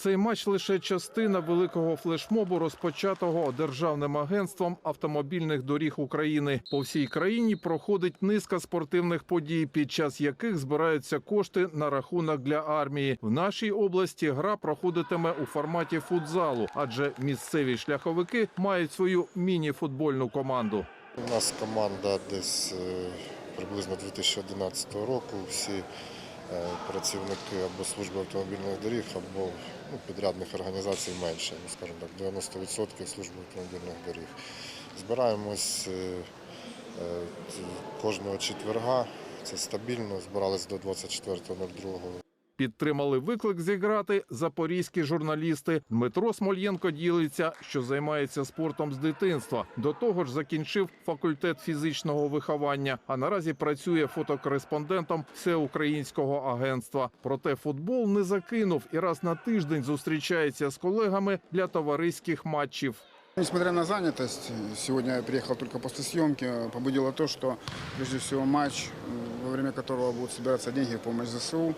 Цей матч лише частина великого флешмобу, розпочатого державним агентством автомобільних доріг України. По всій країні проходить низка спортивних подій, під час яких збираються кошти на рахунок для армії. В нашій області гра проходитиме у форматі футзалу, адже місцеві шляховики мають свою міні-футбольну команду. У нас команда десь е, приблизно 2011 року. Всі працівники або служби автомобільних доріг, або ну, підрядних організацій менше, ну, скажімо так, 90% служби автомобільних доріг. Збираємось е, е, кожного четверга. Це стабільно. Збирались до 24.02. Підтримали виклик зіграти запорізькі журналісти. Дмитро Смольєнко ділиться, що займається спортом з дитинства. До того ж, закінчив факультет фізичного виховання, а наразі працює фотокореспондентом всеукраїнського агентства. Проте футбол не закинув і раз на тиждень зустрічається з колегами для товариських матчів. Несмотря на занятость, сегодня я приехал только после съемки, побудило то, что прежде всего матч, во время которого будут собираться деньги в помощь ЗСУ.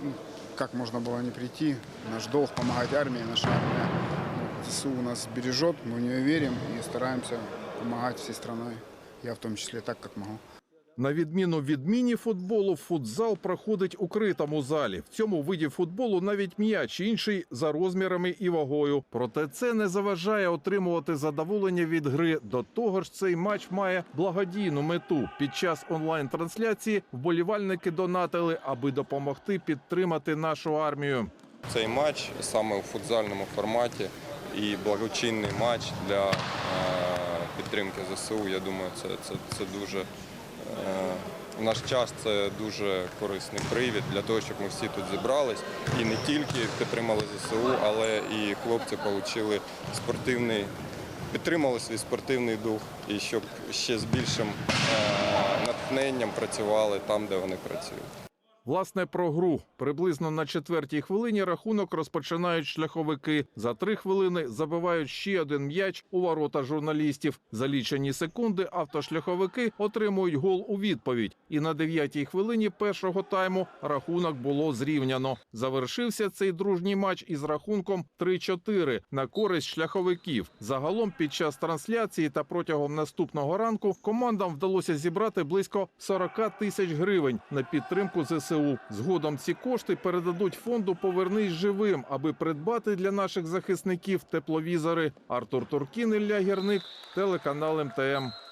Ну, Как можно было не прийти? Наш долг помогать армии, наша армия ЗСУ нас бережет, мы в нее верим и стараемся помогать всей страной. Я в том числе так, как могу. На відміну від міні-футболу, футзал проходить у критому залі. В цьому виді футболу навіть м'яч інший за розмірами і вагою. Проте це не заважає отримувати задоволення від гри. До того ж, цей матч має благодійну мету. Під час онлайн-трансляції вболівальники донатили, аби допомогти підтримати нашу армію. Цей матч саме у футзальному форматі і благочинний матч для е, підтримки ЗСУ. Я думаю, це, це, це дуже в наш час це дуже корисний привід для того, щоб ми всі тут зібрались і не тільки підтримали ЗСУ, але і хлопці отримали спортивний, підтримали свій спортивний дух і щоб ще з більшим е, натхненням працювали там, де вони працюють. Власне, про гру приблизно на четвертій хвилині рахунок розпочинають шляховики. За три хвилини забивають ще один м'яч у ворота журналістів. За лічені секунди автошляховики отримують гол у відповідь. І на дев'ятій хвилині першого тайму рахунок було зрівняно. Завершився цей дружній матч із рахунком 3-4 на користь шляховиків. Загалом під час трансляції та протягом наступного ранку командам вдалося зібрати близько 40 тисяч гривень на підтримку ЗСУ. Згодом ці кошти передадуть фонду Повернись живим, аби придбати для наших захисників тепловізори. Артур Туркін, Ілля Гірник, телеканал МТМ.